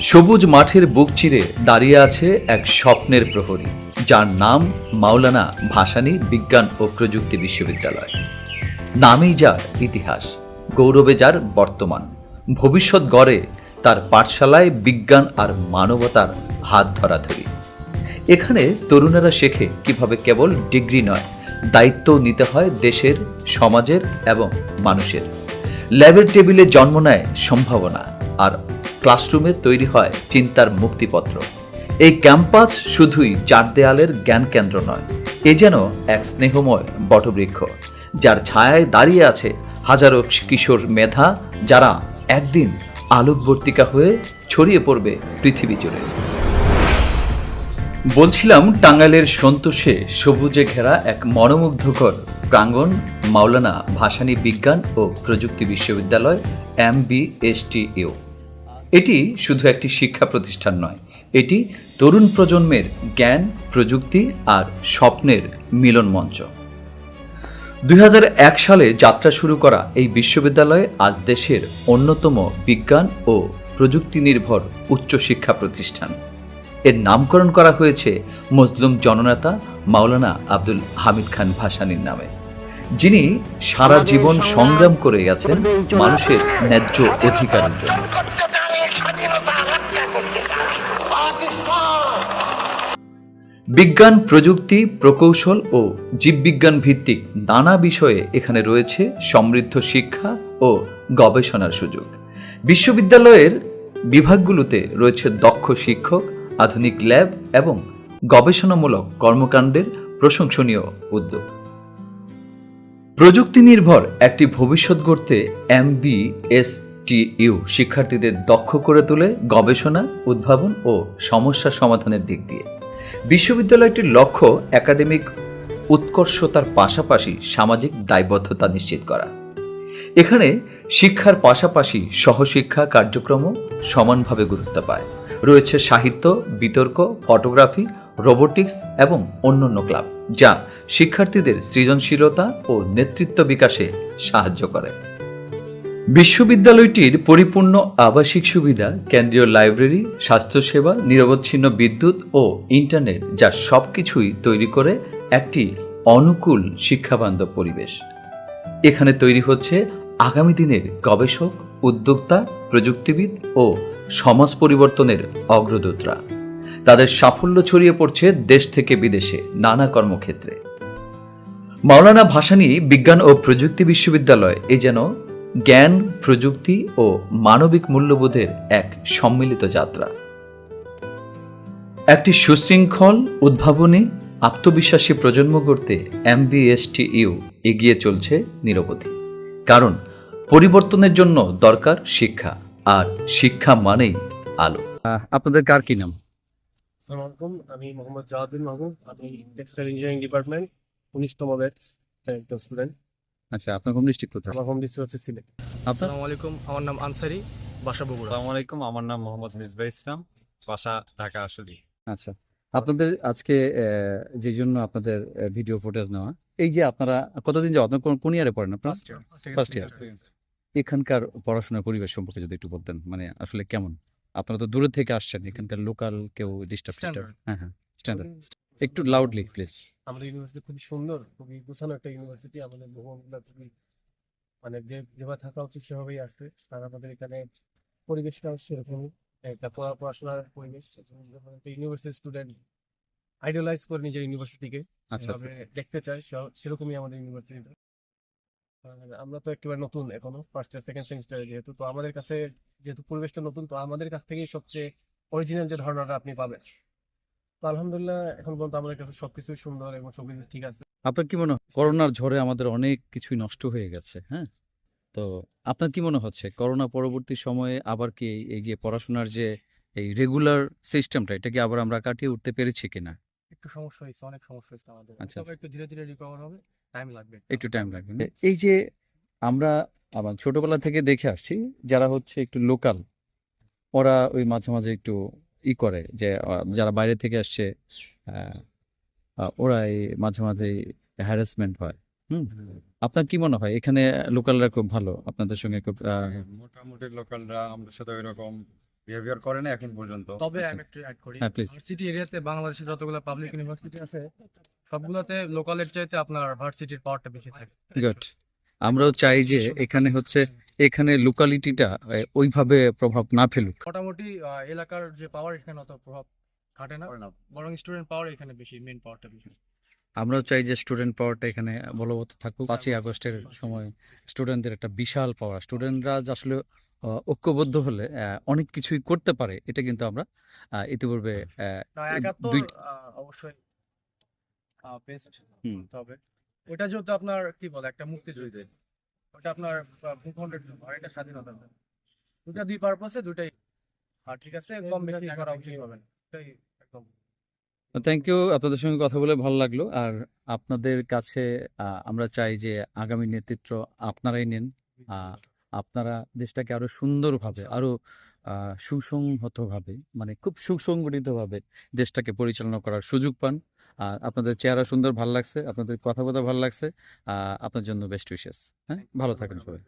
সবুজ মাঠের বুক চিরে দাঁড়িয়ে আছে এক স্বপ্নের প্রহরী, যার নাম মাওলানা ভাসানী বিজ্ঞান ও প্রযুক্তি বিশ্ববিদ্যালয়। নামেই যার ইতিহাস, গৌরবে যার বর্তমান। ভবিষ্যৎ গড়ে তার পাঠশালায় বিজ্ঞান আর মানবতার হাত ধরাধরি এখানে তরুণেরা শেখে কীভাবে কেবল ডিগ্রি নয় দায়িত্ব নিতে হয় দেশের, সমাজের এবং মানুষের। ল্যাবের টেবিলে জন্ম নেয় সম্ভাবনা আর ক্লাসরুমে তৈরি হয় চিন্তার মুক্তিপত্র। এই ক্যাম্পাস শুধুই চার দেয়ালের জ্ঞান কেন্দ্র নয়, এ যেন এক স্নেহময় বটবৃক্ষ, যার ছায়ায় দাঁড়িয়ে আছে হাজারো কিশোর মেধা যারা একদিন আলোকবর্তিকা হয়ে ছড়িয়ে পড়বে পৃথিবী জুড়ে। বলছিলাম টাঙ্গাইলের সন্তোষে সবুজে ঘেরা এক মনোমুগ্ধকর প্রাঙ্গণ মাওলানা ভাসানী বিজ্ঞান ও প্রযুক্তি বিশ্ববিদ্যালয়, এম বি এটি শুধু একটি শিক্ষা প্রতিষ্ঠান নয় এটি তরুণ প্রজন্মের জ্ঞান প্রযুক্তি আর স্বপ্নের মিলন মঞ্চ। দুই হাজার এক সালে যাত্রা শুরু করা এই বিশ্ববিদ্যালয় আজ দেশের অন্যতম বিজ্ঞান ও প্রযুক্তি নির্ভর উচ্চশিক্ষা প্রতিষ্ঠান। এর নামকরণ করা হয়েছে মজলুম জননেতা মাওলানা আব্দুল হামিদ খান ভাসানীর নামে যিনি সারা জীবন সংগ্রাম করে গেছেন মানুষের ন্যায্য অধিকারের জন্য। বিজ্ঞান, প্রযুক্তি, প্রকৌশল ও জীববিজ্ঞান ভিত্তিক নানা বিষয়ে এখানে রয়েছে সমৃদ্ধ শিক্ষা ও গবেষণার সুযোগ। বিশ্ববিদ্যালয়ের বিভাগগুলোতে রয়েছে দক্ষ শিক্ষক, আধুনিক ল্যাব এবং গবেষণামূলক কর্মকাণ্ডের প্রশংসনীয় উদ্যোগ। প্রযুক্তি নির্ভর একটি ভবিষ্যৎ গড়তে এমবিএসটিইউ শিক্ষার্থীদের দক্ষ করে তোলে গবেষণা, উদ্ভাবন ও সমস্যা সমাধানের দিক দিয়ে। বিশ্ববিদ্যালয়টির লক্ষ্য একাডেমিক উৎকর্ষতার পাশাপাশি সামাজিক দায়বদ্ধতা নিশ্চিত করা। এখানে শিক্ষার পাশাপাশি সহশিক্ষা কার্যক্রমও সমানভাবে গুরুত্ব পায়। রয়েছে সাহিত্য, বিতর্ক, ফটোগ্রাফি, রোবোটিক্স এবং অন্যান্য ক্লাব, যা শিক্ষার্থীদের সৃজনশীলতা ও নেতৃত্ব বিকাশে সাহায্য করে। বিশ্ববিদ্যালয়টির পরিপূর্ণ আবাসিক সুবিধা, কেন্দ্রীয় লাইব্রেরি, স্বাস্থ্যসেবা, নিরবচ্ছিন্ন বিদ্যুৎ ও ইন্টারনেট, যা সবকিছুই তৈরি করে একটি অনুকূল শিক্ষাবান্ধব পরিবেশ। এখানে তৈরি হচ্ছে আগামী দিনের গবেষক, উদ্যোক্তা, প্রযুক্তিবিদ ও সমাজ পরিবর্তনের অগ্রদূতরা। তাদের সাফল্য ছড়িয়ে পড়ছে দেশ থেকে বিদেশে নানা কর্মক্ষেত্রে। মাওলানা ভাসানী বিজ্ঞান ও প্রযুক্তি বিশ্ববিদ্যালয় এ যেন জ্ঞান প্রযুক্তি ও মানবিক মূল্যবোধের এক সম্মিলিত যাত্রা। একটি সুশৃঙ্খল উদ্ভাবনী আত্মবিশ্বাসী প্রজন্ম গড়তে এমবিএসটিইউ এগিয়ে চলছে নিরবধি। কারণ পরিবর্তনের জন্য দরকার শিক্ষা আর শিক্ষা মানেই আলো। আপনাদের কার কি নাম? আসসালামু আমি মোহাম্মদ জাহাদুল মাহবুব আমি টেক্সটাইল ইঞ্জিনিয়ারিং ডিপার্টমেন্ট উনিশতম ব্যাচ একজন স্টুডেন্ট। আচ্ছা আপনার হোম ডিস্ট্রিক্ট কোথায়? আমার হোম ডিস্ট্রিক্ট হচ্ছে সিলেট। আসসালামু আলাইকুম আমার নাম আনসারি বাসা বগুড়া। আসসালামু আলাইকুম আমার নাম মোহাম্মদ মিসবাহ ইসলাম বাসা ঢাকা আসলি। আচ্ছা আপনাদের আজকে যে জন্য আপনাদের ভিডিও ফুটেজ নেওয়া এই যে আপনারা কতদিন যাও আপনার কোন- ইয়ারে পড়েন আপনার? First year. এখানকার পড়াশোনার পরিবেশ সম্পর্কে যদি একটু বলতেন মানে আসলে কেমন? আপনারা তো দূরে থেকে আসছেন এখানকার লোকাল কেউ ডিস্টার্ব. হ্যাঁ হ্যাঁ স্ট্যান্ডার্ড একটু লাউডলি প্লিজ আমাদের ইউনিভার্সিটি খুবই সুন্দর খুবই গোছানো একটা ইউনিভার্সিটি আমাদের ভবনগুলো খুবই মানে যে যেভাবে থাকা উচিত সেভাবেই আছে আর আমাদের এখানে পরিবেশটাও সেরকমই একটা পড়াশোনার পরিবেশ ইউনিভার্সিটি স্টুডেন্ট আইডলাইজ করে নিজের ইউনিভার্সিটিকে আচ্ছা যেভাবে দেখতে চায় সেরকমই আমাদের ইউনিভার্সিটিটা আমরা তো একেবারে নতুন এখনও ফার্স্ট ইয়ার সেকেন্ড সেমিস্টারে যেহেতু তো আমাদের কাছে যেহেতু পরিবেশটা নতুন তো আমাদের কাছ থেকেই সবচেয়ে অরিজিনাল যে ধারণাটা আপনি পাবেন। আলহামদুলিল্লাহ এখন পর্যন্ত আমাদের কাছে সবকিছুই সুন্দর এবং সবকিছু ঠিক আছে। আপনার কি মনে হয় করোনার ঝড়ে আমাদের অনেক কিছুই নষ্ট হয়ে গেছে হ্যাঁ? তো আপনার কি মনে হচ্ছে করোনা পরবর্তী সময়ে আবার কি এই- যে পড়াশোনার যে এই রেগুলার সিস্টেমটা এটা কি আবার আমরা কাটিয়ে উঠতে পেরেছি কিনা? একটু সমস্যা হয়েছে অনেক সমস্যা হয়েছে আমাদের। আচ্ছা, তবে একটু ধীরে ধীরে রিকভার হবে টাইম লাগবে। একটু টাইম লাগবে। এই যে আমরা আবার ছোটবেলা থেকে দেখে আসছি যারা হচ্ছে একটু লোকাল ওরা ওই মাঝে মাঝে একটু ই করে যে যারা বাইরে থেকে আসছে আহ, আহ, ওরা এই মাঝে মাঝে হ্যারাসমেন্ট হয়। হুম? আপনার কি মনে হয়? এখানে লোকালরা খুব ভালো আপনাদের সঙ্গে খুব আহ, মোটামুটি লোকালরা আমাদের সাথে ওইরকম বিহেভিয়ার করে না এখন পর্যন্ত। তবে আচ্ছা। আমি একটু অ্যাড করি হ্যাঁ. ভার্সিটি এরিয়াতে বাংলাদেশে যতগুলো পাবলিক ইউনিভার্সিটি আছে সবগুলোতে লোকালের চাইতে আপনার ভার্সিটির পাওয়ারটা বেশি থাকে। গুড আমরাও চাই যে এখানে হচ্ছে এখানে লোকালিটিটা ওইভাবে প্রভাব না ফেলুক। মোটামুটি এলাকার যে পাওয়ার এখানে অত প্রভাব খাটে না। বরং স্টুডেন্ট পাওয়ার এখানে বেশি মেন পাওয়ারটা বেশি। আমরাও চাই যে স্টুডেন্ট পাওয়ারটা এখানে বলবৎ থাকুক। পাঁচই আগস্টের সময় স্টুডেন্টদের একটা বিশাল পাওয়ার স্টুডেন্টরা যে আসলে ঐক্যবদ্ধ হলে অনেক কিছুই করতে পারে এটা কিন্তু আমরা আহ, ইতিপূর্বে আহ, দুই- অবশ্যই বেস্ট হুম। ওটা যেহেতু আপনার কি বলে একটা মুক্তিযুদ্ধ। ওটা আপনার ভূখণ্ডের জন্য আর এটা স্বাধীনতার জন্য দুটা দুই পারপাসে দুটাই আর ঠিক আছে কম বেশি করা উচিত। হবে। এটাই একদম। থ্যাংক ইউ আপনাদের সঙ্গে কথা বলে ভালো লাগল। আর আপনাদের কাছে আহ, আমরা চাই যে আগামী নেতৃত্ব আপনারাই নেন। আহ, আপনারা দেশটাকে আরও সুন্দরভাবে আরও আহ, সুসংহতভাবে মানে খুব সুসংগঠিতভাবে দেশটাকে পরিচালনা করার সুযোগ পান। আপনাদের চেহারা সুন্দর ভালো লাগছে আপনাদের কথা বলতে ভালো লাগছে আহ, আপনার জন্য বেস্ট উইশেস হ্যাঁ? ভালো থাকেন সবাই।